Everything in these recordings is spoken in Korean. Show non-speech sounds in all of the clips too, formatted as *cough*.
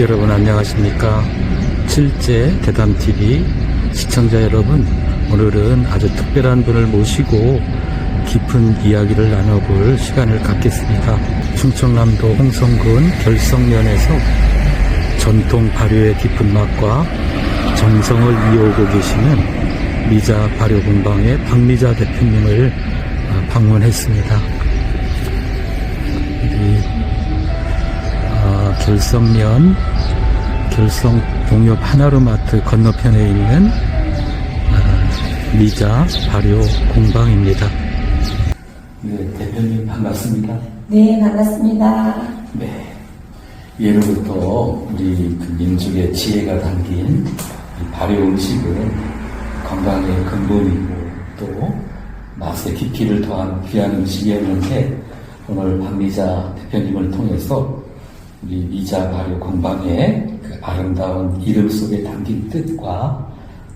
여러분 안녕하십니까. 칠제 대담TV 시청자 여러분, 오늘은 아주 특별한 분을 모시고 깊은 이야기를 나눠볼 시간을 갖겠습니다. 충청남도 홍성군 결성면에서 전통 발효의 깊은 맛과 정성을 이어오고 계시는 미자 발효 공방의 박미자 대표님을 아, 방문했습니다. 결성면 결성 동엽 하나로마트 건너편에 있는 아, 미자 발효 공방입니다. 네, 대표님 반갑습니다. 네, 반갑습니다. 네. 예로부터 우리 그 민족의 지혜가 담긴 이 발효 음식은 건강의 근본이고 또 맛의 깊이를 더한 귀한 음식이었는데 오늘 박미자 대표님을 통해서 우리 미자 발효 공방의 그 아름다운 이름 속에 담긴 뜻과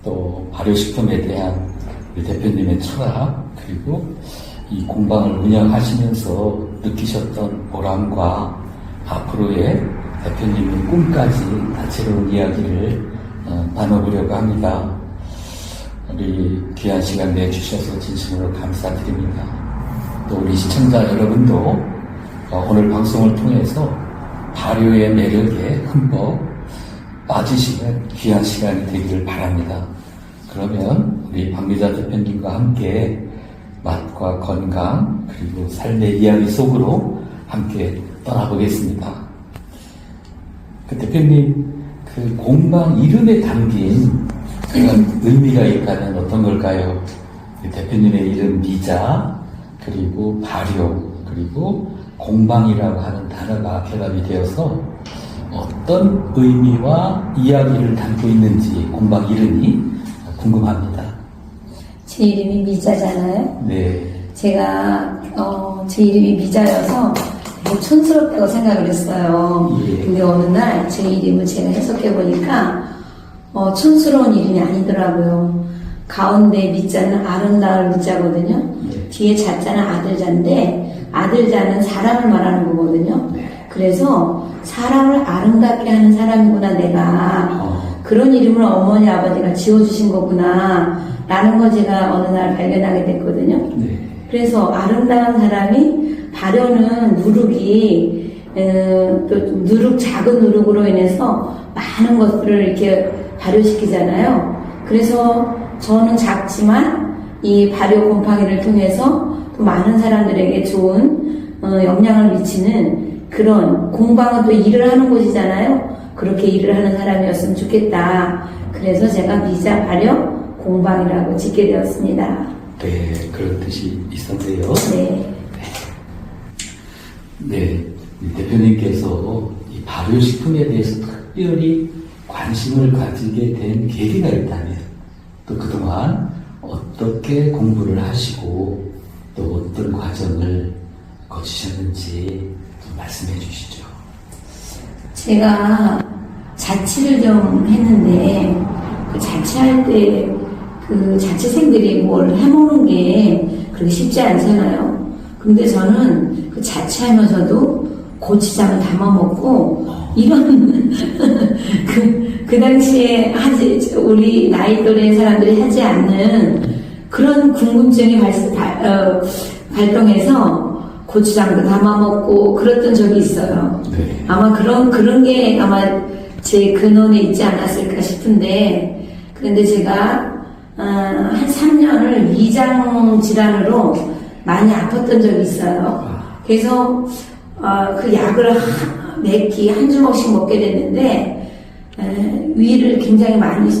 또 발효식품에 대한 우리 대표님의 철학 그리고 이 공방을 운영하시면서 느끼셨던 보람과 앞으로의 대표님의 꿈까지 다채로운 이야기를 어, 나눠보려고 합니다. 우리 귀한 시간 내주셔서 진심으로 감사드립니다. 또 우리 시청자 여러분도 어, 오늘 방송을 통해서 발효의 매력에 흠뻑 빠지시는 귀한 시간이 되기를 바랍니다. 그러면 우리 박미자 대표님과 함께 맛과 건강 그리고 삶의 이야기 속으로 함께 떠나보겠습니다. 그 대표님 그 공방 이름에 담긴 그런 의미가 있다면 어떤 걸까요? 그 대표님의 이름 미자 그리고 발효 그리고 공방이라고 하는 단어가 결합이 되어서 어떤 의미와 이야기를 담고 있는지 공방 이름이 궁금합니다. 제 이름이 미자잖아요. 네. 제가 어, 제 이름이 미자여서 되게 촌스럽다고 생각을 했어요. 예. 근데 어느 날 제 이름을 제가 해석해 보니까 어, 촌스러운 이름이 아니더라고요. 가운데 미자는 아름다울 미자거든요. 예. 뒤에 자자는 아들 자인데 아들 자는 사람을 말하는 거거든요. 네. 그래서 사람을 아름답게 하는 사람이구나 내가 어, 그런 이름을 어머니 아버지가 지어주신 거구나 라는 걸 제가 어느 날 발견하게 됐거든요. 네. 그래서 아름다운 사람이 발효는 누룩이 어, 또 누룩 작은 누룩으로 인해서 많은 것들을 이렇게 발효시키잖아요. 그래서 저는 작지만 이 발효 곰팡이를 통해서 또 많은 사람들에게 좋은 어, 영향을 미치는 그런 공방은 또 일을 하는 곳이잖아요. 그렇게 일을 하는 사람이었으면 좋겠다. 그래서 제가 미자 발효 공방이라고 짓게 되었습니다. 네, 그런 뜻이 있었네요. 네. 네, 이 대표님께서 이 발효식품에 대해서 특별히 관심을 가지게 된 계기가 있다면 또 그동안 어떻게 공부를 하시고 또 어떤 과정을 거치셨는지 좀 말씀해 주시죠. 제가 자취를 좀 했는데 그 자취할 때 그 자취생들이 뭘 해먹는 게 그렇게 쉽지 않잖아요. 근데 저는 그 자취하면서도 고추장을 담아 먹고 이런 *laughs* 그, 그 당시에 하지 우리 나이 또래 사람들이 하지 않는 그런 궁금증이 발, 발, 어, 발동해서 고추장도 담아 먹고 그랬던 적이 있어요. 네. 아마 그런 그런 게 아마 제 근원에 있지 않았을까 싶은데 그런데 제가 어, 한 3년을 위장 질환으로 많이 아팠던 적이 있어요. 그래서 어, 그 약을 한- 매끼 한 주먹씩 먹게 됐는데 에, 위를 굉장히 많이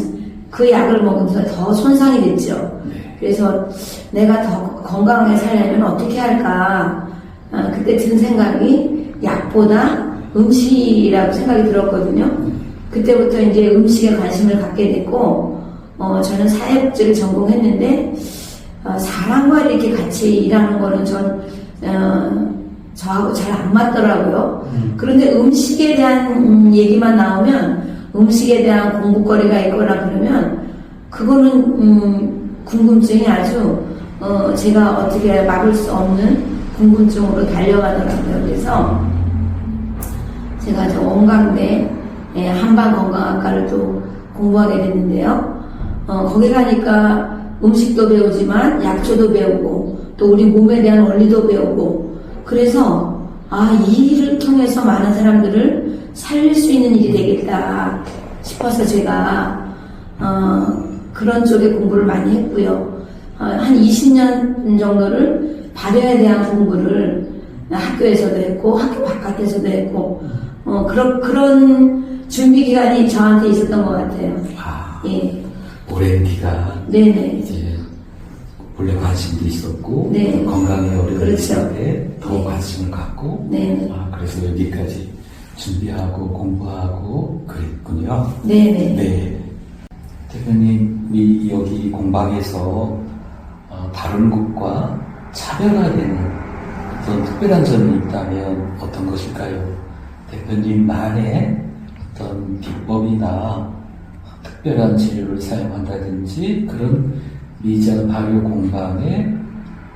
그 약을 먹으면서 더 손상이 됐죠. 그래서 내가 더 건강하게 살려면 어떻게 할까? 어, 그때 든 생각이 약보다 음식이라고 생각이 들었거든요. 그때부터 이제 음식에 관심을 갖게 됐고, 어, 저는 사회복지를 전공했는데, 어, 사람과 이렇게 같이 일하는 거는 전, 어, 저하고 잘 안 맞더라고요. 그런데 음식에 대한 음, 얘기만 나오면, 음식에 대한 공부거리가 있거나 그러면, 그거는, 음, 궁금증이 아주, 어, 제가 어떻게 막을 수 없는 궁금증으로 달려가더라고요. 그래서, 제가 저 원광대 예, 한방 건강학과를 또 공부하게 됐는데요. 어, 거기 가니까 음식도 배우지만 약초도 배우고 또 우리 몸에 대한 원리도 배우고 그래서 아, 이 일을 통해서 많은 사람들을 살릴 수 있는 일이 되겠다 싶어서 제가 어, 그런 쪽에 공부를 많이 했고요. 어, 한 20년 정도를 발효에 대한 공부를 학교에서도 했고 학교 바깥에서도 했고 어, 그런 그런 준비 기간이 저한테 있었던 것 같아요. 아, 예, 오랜 기간 네네. 이제 본래 관심도 있었고 네. 또 건강에 어려운 그렇죠. 시절에 더 네. 관심을 갖고 네. 아, 그래서 여기까지 준비하고 공부하고 그랬군요. 네네. 네. 대표님이 여기 공방에서 어, 다른 곳과 차별화되는 어떤 특별한 점이 있다면 어떤 것일까요? 대표님만의 어떤 비법이나 특별한 재료를 사용한다든지 그런 미자 발효 공방의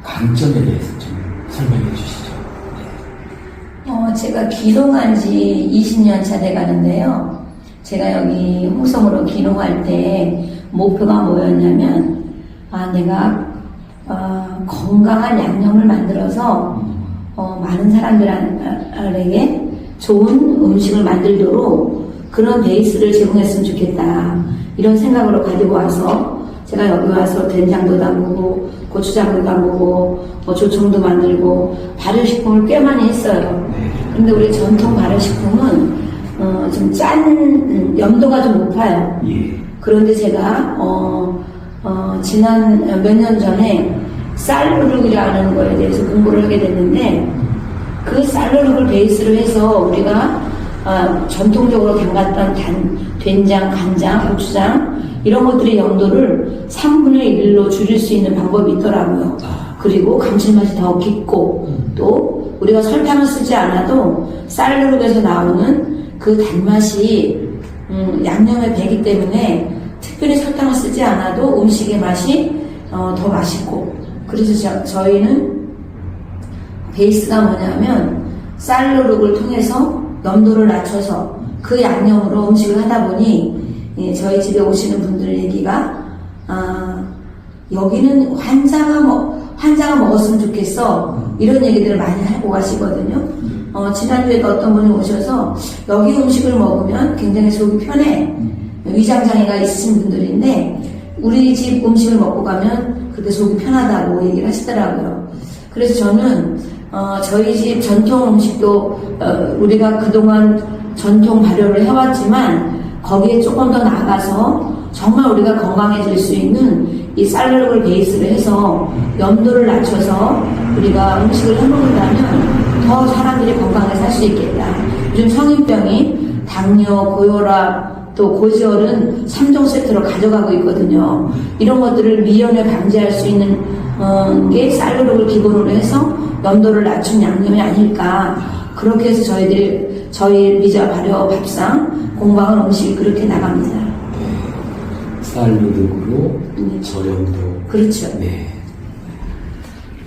강점에 대해서 좀 설명해 주시죠. 네. 어, 제가 기농한 지 20년 차 돼 가는데요. 제가 여기 홍성으로 기농할 때 목표가 뭐였냐면, 아, 내가, 어, 건강한 양념을 만들어서, 어, 많은 사람들에게 좋은 음식을 만들도록 그런 베이스를 제공했으면 좋겠다. 이런 생각으로 가지고 와서 제가 여기 와서 된장도 담그고 고추장도 담그고 뭐 조청도 만들고 발효식품을 꽤 많이 했어요. 네. 근데 우리 전통 발효식품은 어, 좀 짠, 음, 염도가 좀 높아요. 예. 그런데 제가 어, 어, 지난 몇 년 전에 쌀누룩이라는 거에 대해서 공부를 하게 됐는데 그 쌀누룩을 베이스로 해서 우리가 아, 전통적으로 담갔던 단, 된장, 간장, 고추장 이런 것들의 염도를 3분의 1로 줄일 수 있는 방법이 있더라고요. 아. 그리고 감칠맛이 더 깊고 또 우리가 설탕을 쓰지 않아도 쌀누룩에서 나오는 그 단맛이 음, 양념에 배기 때문에 특별히 설탕을 쓰지 않아도 음식의 맛이 어, 더 맛있고 그래서 저, 저희는 베이스가 뭐냐면 쌀누룩을 통해서 염도를 낮춰서 그 양념으로 음식을 하다 보니 예, 저희 집에 오시는 분들 얘기가 아, 여기는 환자가 먹 환자가 먹었으면 좋겠어 이런 얘기들을 많이 하고 가시거든요. 어, 지난주에도 어떤 분이 오셔서 여기 음식을 먹으면 굉장히 속이 편해. 위장장애가 있으신 분들인데 우리 집 음식을 먹고 가면 그렇게 속이 편하다고 얘기를 하시더라고요. 그래서 저는 어, 저희 집 전통 음식도 어, 우리가 그동안 전통 발효를 해왔지만 거기에 조금 더 나가서 정말 우리가 건강해질 수 있는 이 쌀누룩을 베이스로 해서 염도를 낮춰서 우리가 음식을 해먹는다면 더 사람들이 건강하게 살 수 있겠다. 요즘 성인병이 당뇨, 고혈압, 또 고지혈은 3종 세트로 가져가고 있거든요. 이런 것들을 미연에 방지할 수 있는 어, 게 쌀누룩을 기본으로 해서 염도를 낮춘 양념이 아닐까. 그렇게 해서 저희들, 저희 미자 발효 밥상, 공방은 음식이 그렇게 나갑니다. 쌀누룩으로 네. 저염도 그렇죠. 네.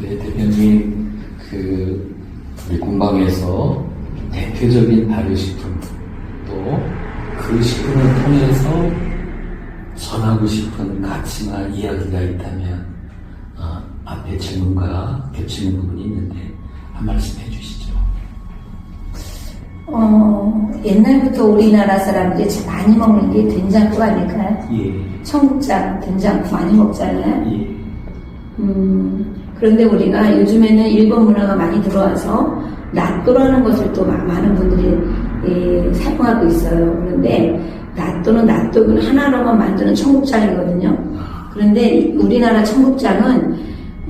네, 대표님, 그, 우리 공방에서 대표적인 발효식품, 또 그 식품을 통해서 전하고 싶은 가치나 이야기가 있다면, 어, 앞에 질문과 겹치는 부분이 있는데, 한 말씀 해주시죠. 어, 옛날부터 우리나라 사람들이 많이 먹는 게 된장국 아닐까요? 예, 청국장, 된장국 많이 먹잖아요. 예, 음, 그런데 우리가 요즘에는 일본 문화가 많이 들어와서 낫또라는 것을 또 마- 많은 분들이 예, 사용하고 있어요. 그런데 낫또는 낫또는 하나로만 만드는 청국장이거든요. 그런데 우리나라 청국장은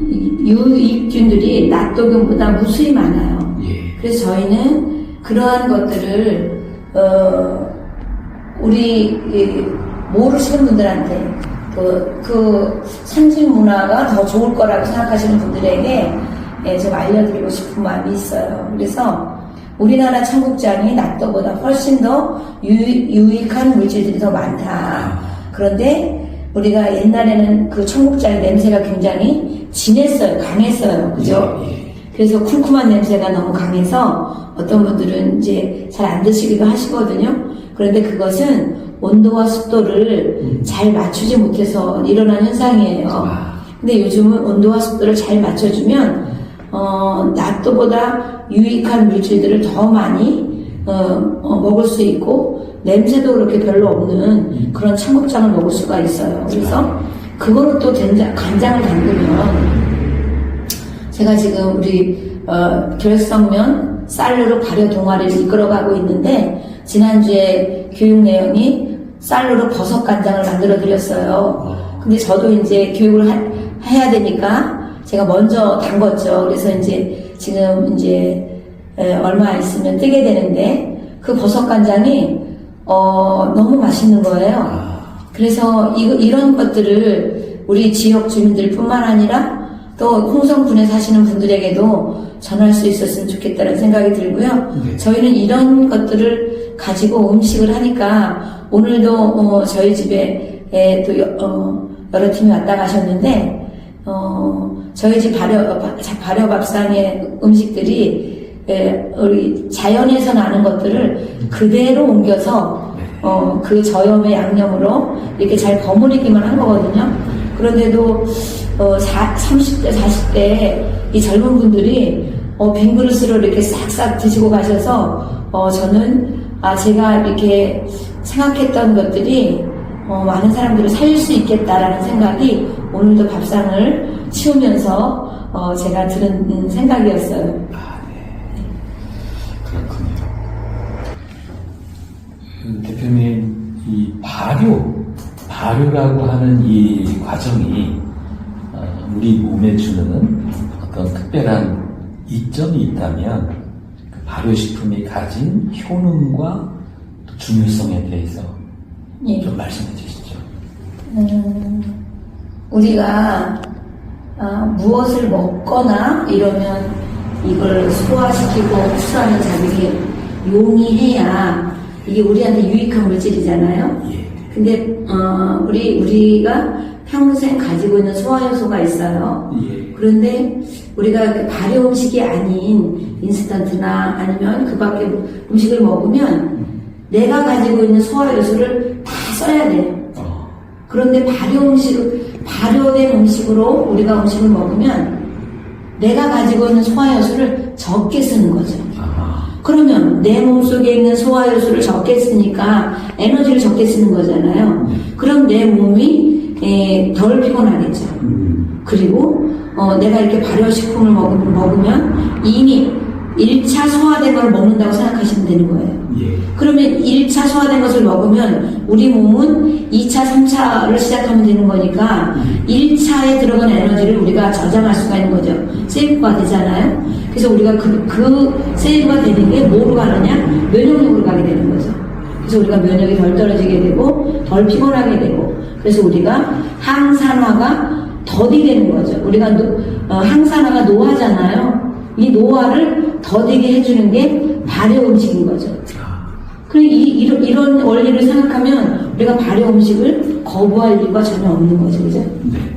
이- 유익균들이 낫또균보다 무수히 많아요. 예, 그래서 저희는 그러한 것들을 어, 우리 이 모르시는 분들한테 그, 그 선진 문화가 더 좋을 거라고 생각하시는 분들에게 예, 좀 알려드리고 싶은 마음이 있어요. 그래서 우리나라 청국장이 낫또보다 훨씬 더 유익, 유익한 물질들이 더 많다. 그런데 우리가 옛날에는 그 청국장의 냄새가 굉장히 진했어요. 강했어요. 그죠? 예, 그래서 쿰쿰한 냄새가 너무 강해서 어떤 분들은 이제 잘 안 드시기도 하시거든요. 그런데 그것은 온도와 습도를 음. 잘 맞추지 못해서 일어난 현상이에요. 아. 근데 요즘은 온도와 습도를 잘 맞춰주면 어, 낮도보다 유익한 물질들을 더 많이 어, 어, 먹을 수 있고 냄새도 그렇게 별로 없는 그런 청국장을 먹을 수가 있어요. 그래서 그거로 또 된장, 간장을 담그면 제가 지금 우리 어, 결석면 쌀로로 발효 동아리를 이끌어가고 있는데 지난주에 교육 내용이 쌀로로 버섯 간장을 만들어 드렸어요. 근데 저도 이제 교육을 하- 해야 되니까 제가 먼저 담궜죠. 그래서 이제 지금 이제 에, 얼마 있으면 뜨게 되는데 그 버섯 간장이 어, 너무 맛있는 거예요. 아. 그래서 이, 이런 것들을 우리 지역 주민들뿐만 아니라 또 홍성군에 사시는 분들에게도 전할 수 있었으면 좋겠다는 생각이 들고요. 네. 저희는 이런 것들을 가지고 음식을 하니까 오늘도 어, 저희 집에 에, 또 여, 어, 여러 팀이 왔다 가셨는데 어, 저희 집 발효, 바- 발효 밥상의 음식들이 에, 우리 자연에서 나는 것들을 그대로 옮겨서 네. 어, 그 저염의 양념으로 이렇게 잘 버무리기만 한 거거든요. 그런데도 어, 30대, 40대 이 젊은 분들이 어, 빈 그릇으로 이렇게 싹싹 드시고 가셔서 어, 저는 아, 제가 이렇게 생각했던 것들이 어, 많은 사람들을 살릴 수 있겠다라는 생각이 오늘도 밥상을 치우면서 어, 제가 들은 생각이었어요. 아, 네. 그 대표님, 이 발효, 발효라고 하는 이 과정이 어, 우리 몸에 주는 어떤 특별한 이점이 있다면 그 발효식품이 가진 효능과 또 중요성에 대해서 예. 좀 말씀해 주시죠. 음, 우리가 아, 무엇을 먹거나 이러면 이걸 소화시키고 흡수하는 자극이 용이해야 이게 우리한테 유익한 물질이잖아요. 예. 근데 어, 우리 우리가 평생 가지고 있는 소화 요소가 있어요. 예. 그런데 우리가 그 발효 음식이 아닌 인스턴트나 아니면 그 밖에 음식을 먹으면 내가 가지고 있는 소화 요소를 다 써야 돼요. 어, 그런데 발효 음식, 발효된 음식으로 우리가 음식을 먹으면 내가 가지고 있는 소화 요소를 적게 쓰는 거죠. 아, 그러면 내 몸속에 있는 소화 요소를 적게 쓰니까 에너지를 적게 쓰는 거잖아요. 그럼 내 몸이 에, 덜 피곤하겠죠. 음, 그리고 어, 내가 이렇게 발효식품을 먹, 먹으면 이미 1차 소화된 걸 먹는다고 생각하시면 되는 거예요. 예. 그러면 1차 소화된 것을 먹으면 우리 몸은 2차, 3차를 시작하면 되는 거니까 1차에 들어간 에너지를 우리가 저장할 수가 있는 거죠. 세이브가 되잖아요. 그래서 우리가 그, 그 세이브가 되는 게 뭐로 가느냐? 면역력으로 가게 되는 거죠. 그래서 우리가 면역이 덜 떨어지게 되고 덜 피곤하게 되고 그래서 우리가 항산화가 더디 되는 거죠. 우리가 노- 어, 항산화가 노화잖아요. 이 노화를 더디게 해주는 게 발효 음식인 거죠. 아, 그래 이, 이런, 이런 원리를 생각하면 우리가 발효 음식을 거부할 이유가 전혀 없는 거죠, 그죠?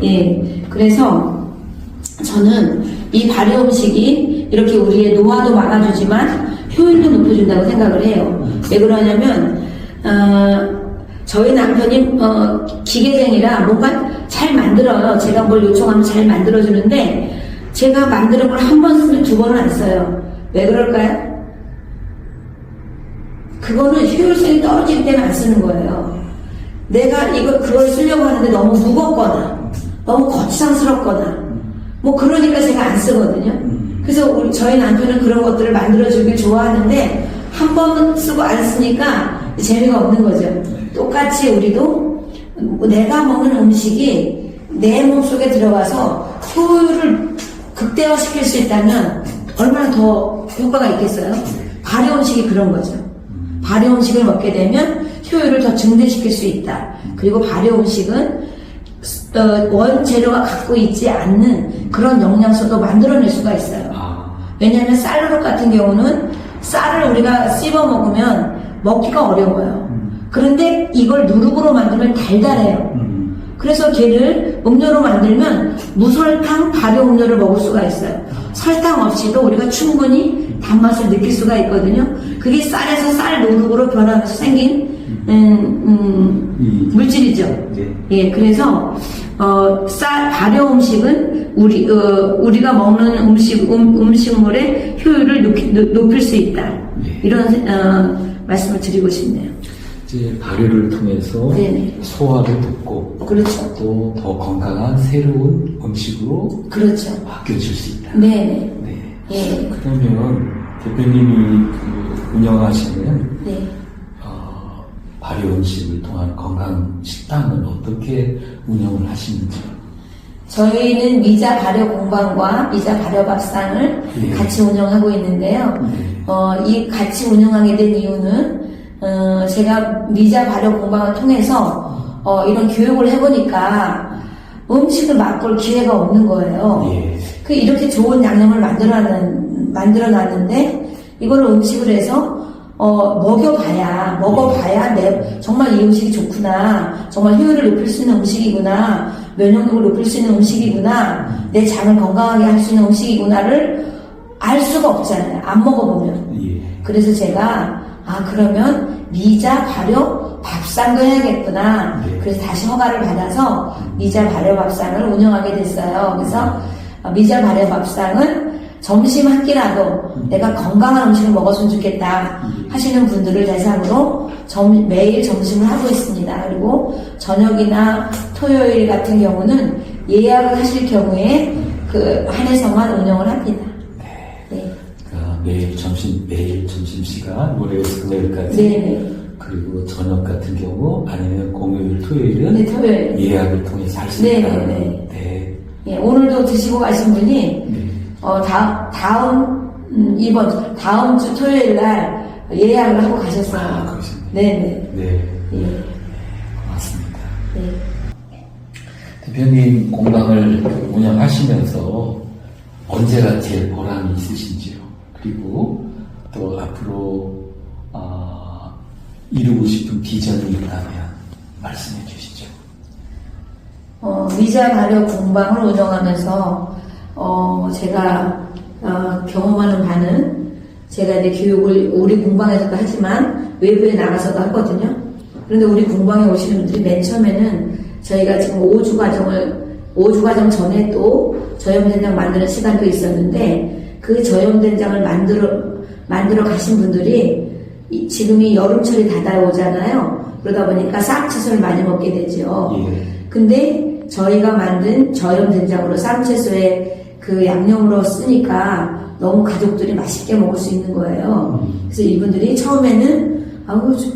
예. 그래서 저는 이 발효 음식이 이렇게 우리의 노화도 막아주지만 효율도 높여준다고 생각을 해요. 왜 그러냐면 어, 저희 남편이 어, 기계쟁이라 뭔가 잘 만들어요. 제가 뭘 요청하면 잘 만들어주는데 제가 만드는 걸 한 번 쓰면 두 번은 안 써요. 왜 그럴까요? 그거는 효율성이 떨어지기 때문에 안 쓰는 거예요. 내가 이거 그걸 쓰려고 하는데 너무 무겁거나 너무 거창스럽거나 뭐 그러니까 제가 안 쓰거든요. 그래서 우리 저희 남편은 그런 것들을 만들어주길 좋아하는데 한번 쓰고 안 쓰니까 재미가 없는 거죠. 똑같이 우리도 내가 먹는 음식이 내 몸속에 들어가서 효율을 극대화시킬 수 있다면 얼마나 더 효과가 있겠어요? 발효 음식이 그런 거죠. 발효 음식을 먹게 되면 효율을 더 증대시킬 수 있다. 그리고 발효 음식은 어, 원재료가 갖고 있지 않는 그런 영양소도 만들어낼 수가 있어요. 아, 왜냐하면 쌀로록 같은 경우는 쌀을 우리가 씹어 먹으면 먹기가 어려워요. 그런데 이걸 누룩으로 만들면 달달해요. 음, 그래서 걔를 음료로 만들면 무설탕 발효 음료를 먹을 수가 있어요. 설탕 없이도 우리가 충분히 단맛을 느낄 수가 있거든요. 그게 쌀에서 쌀 노룩으로 변하면서 생긴 음, 음, 이- 물질이죠. 네. 예, 그래서 어, 쌀 발효 음식은 우리 어, 우리가 먹는 음식 음, 음식물의 효율을 높이, 높- 높일 수 있다. 네. 이런 어, 말씀을 드리고 싶네요. 이제 발효를 통해서 네네. 소화를 돕고 그렇죠. 또 더 건강한 새로운 음식으로 그렇죠. 바뀌어질 수 있다. 네, 네. 예, 그러면 대표님이 그 운영하시는 네. 어, 발효 음식을 통한 건강 식당은 어떻게 운영을 하시는지 저희는 미자 발효 공방과 미자 발효 밥상을 예. 같이 운영하고 있는데요. 네. 어, 이 같이 운영하게 된 이유는 어, 제가 미자 발효 공방을 통해서 어, 이런 교육을 해보니까 음식을 맛볼 기회가 없는 거예요. 예. 그 이렇게 좋은 양념을 만들어놨는, 만들어놨는데 이거를 음식을 해서 어, 먹여봐야 먹어봐야 내 정말 이 음식이 좋구나 정말 효율을 높일 수 있는 음식이구나 면역력을 높일 수 있는 음식이구나 내 장을 건강하게 할 수 있는 음식이구나를 알 수가 없잖아요 안 먹어보면 예. 그래서 제가 아 그러면 미자 발효 밥상도 해야겠구나. 네. 그래서 다시 허가를 받아서 미자 발효 밥상을 운영하게 됐어요. 그래서 어, 미자 발효 밥상은 점심 한 끼라도 내가 건강한 음식을 먹었으면 좋겠다 하시는 분들을 대상으로 점- 매일 점심을 하고 있습니다. 그리고 저녁이나 토요일 같은 경우는 예약을 하실 경우에 그 한해서만 운영을 합니다. 네. 그러니까 매일 점심 매일 점심 시간 월요일에서 금요일까지 네네. 그리고 저녁 같은 경우 아니면 공휴일 토요일은 네, 토요일. 예약을 통해서 할 수 네, 있다. 네, 네. 네. 예, 오늘도 드시고 가신 분이 네. 어, 다, 다음 음, 이번 주, 다음 주 토요일 날 예약을 하고 가셨어요. 아. 네네. 네. 예, 고맙습니다. 네. 대표님 공방을 운영하시면서 언제가 제일 보람이 있으신지요? 그리고 또 앞으로 어, 이루고 싶은 비전이 있다면 말씀해 주시죠. 어, 미자 발효 공방을 운영하면서 어, 제가 어, 경험하는 바는 제가 이제 교육을 우리 공방에서도 하지만 외부에 나가서도 하거든요. 그런데 우리 공방에 오시는 분들이 맨 처음에는 저희가 지금 5주 과정을 5주 과정 전에 또 저염된장 만드는 시간도 있었는데 그 저염된장을 만들어 만들어 가신 분들이 이- 지금이 여름철이 다가오잖아요. 그러다 보니까 쌈채소를 많이 먹게 되죠. 예. 근데 저희가 만든 저염 된장으로 쌈채소에 그 양념으로 쓰니까 너무 가족들이 맛있게 먹을 수 있는 거예요. 그래서 이분들이 처음에는 아우 저-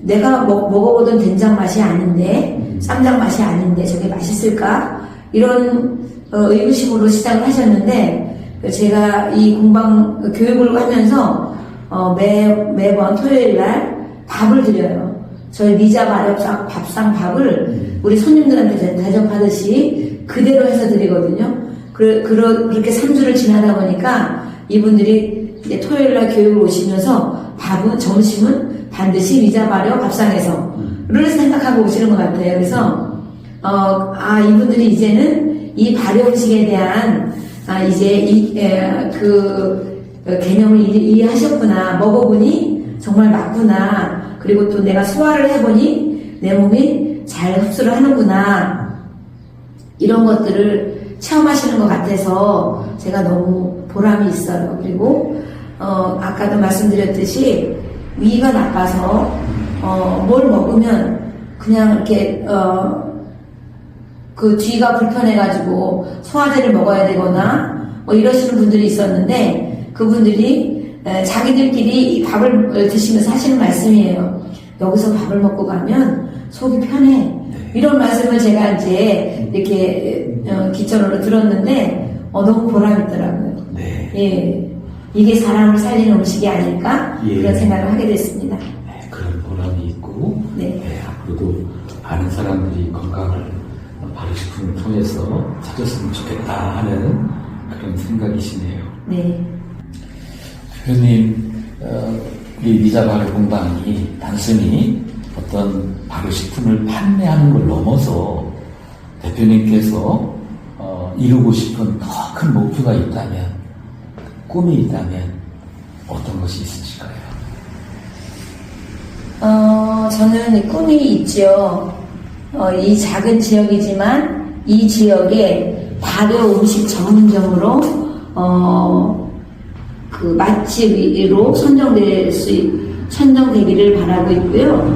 내가 먹, 먹어보던 된장 맛이 아닌데 쌈장 맛이 아닌데 저게 맛있을까 이런 어, 의구심으로 시작을 하셨는데 제가 이 공방 교육을 하면서 어, 매 매번 토요일 날 밥을 드려요. 저희 미자 마렵상 밥상 밥을 우리 손님들한테 대접하듯이 그대로 해서 드리거든요. 그, 그러, 그렇게 3주를 지나다 보니까 이분들이 이제 토요일 날 교육을 오시면서 밥은, 점심은 반드시 미자 마렵 밥상에서 를 생각하고 오시는 것 같아요. 그래서, 어, 아, 이분들이 이제는 이 발효 음식에 대한, 아, 이제 이, 에, 그, 어, 개념을 이- 이해하셨구나. 먹어보니 정말 맞구나. 그리고 또 내가 소화를 해보니 내 몸이 잘 흡수를 하는구나. 이런 것들을 체험하시는 것 같아서 제가 너무 보람이 있어요. 그리고, 어, 아까도 말씀드렸듯이 위가 나빠서, 어, 뭘 먹으면 그냥 이렇게, 어, 그 뒤가 불편해가지고 소화제를 먹어야 되거나 뭐 이러시는 분들이 있었는데 그분들이 에, 자기들끼리 이 밥을 어, 드시면서 하시는 말씀이에요. 여기서 밥을 먹고 가면 속이 편해. 이런 말씀을 제가 이제 이렇게 어, 기천으로 들었는데 어, 너무 보람있더라고요. 네. 예. 이게 사람을 살리는 음식이 아닐까 예. 그런 생각을 하게 됐습니다. 네, 그런 보람이 있고 네. 앞으로도 많은 사람들이 건강을 발효식품을 통해서 찾았으면 좋겠다 하는 그런 생각이시네요. 네. 대표님, 어, 우리 미자 발효 공방이 단순히 어떤 발효식품을 판매하는 걸 넘어서 대표님께서 어, 이루고 싶은 더 큰 목표가 있다면 꿈이 있다면 어떤 것이 있으실까요? 어, 저는 꿈이 있죠. 어, 이 작은 지역이지만 이 지역에 발효 음식 전문점으로 어, 그 맛집으로 선정될 수 있- 선정되기를 바라고 있고요.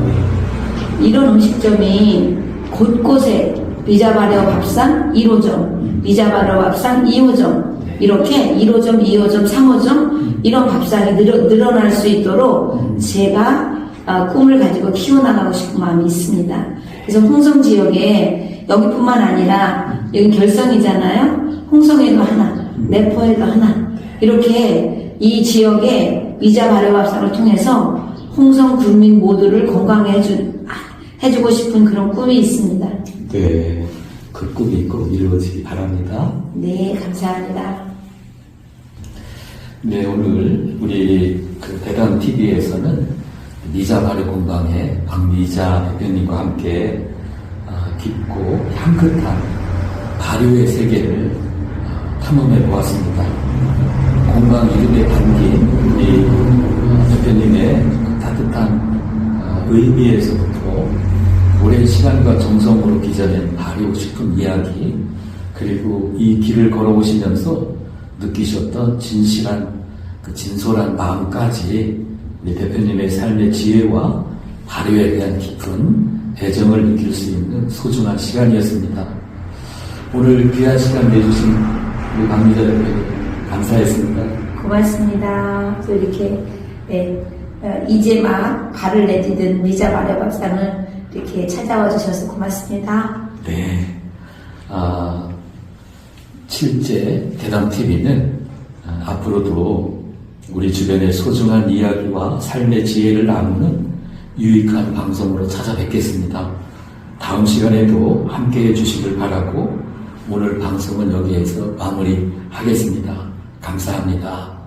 이런 음식점이 곳곳에 미자바레오 밥상 1호점, 미자바레오 밥상 2호점 이렇게 1호점, 2호점, 3호점 이런 밥상이 늘어, 늘어날 수 있도록 제가 아, 꿈을 가지고 키워나가고 싶은 마음이 있습니다. 그래서 홍성 지역에 여기뿐만 아니라 여기 결성이잖아요. 홍성에도 하나, 내포에도 하나 이렇게 이 지역에 미자 발효 밥상을 통해서 홍성 국민 모두를 건강해 해주, 해주고 싶은 그런 꿈이 있습니다. 네, 그 꿈이 꼭 이루어지기 바랍니다. 네, 감사합니다. 네, 오늘 우리 그 대단 TV에서는 미자 발효 건강의 박미자 대표님과 함께 아, 깊고 향긋한 발효의 세계를 아, 탐험해 보았습니다. 건강 이름에 담긴 우리 어, 대표님의 그 따뜻한 어, 의미에서부터 오랜 시간과 정성으로 빚어낸 발효식품 이야기 그리고 이 길을 걸어오시면서 느끼셨던 진실한 그 진솔한 마음까지 우리 대표님의 삶의 지혜와 발효에 대한 깊은 애정을 느낄 수 있는 소중한 시간이었습니다. 오늘 귀한 시간 내주신 우리 박미자 대표님 감사했습니다. 고맙습니다. 또 이렇게 네, 어, 이제 막 발을 내디든 미자 발효 밥상을 이렇게 찾아와 주셔서 고맙습니다. 네. 아, 실제 대담TV는 아, 앞으로도 우리 주변의 소중한 이야기와 삶의 지혜를 나누는 유익한 방송으로 찾아뵙겠습니다. 다음 시간에도 함께 해주시길 바라고 오늘 방송은 여기에서 마무리하겠습니다. 감사합니다.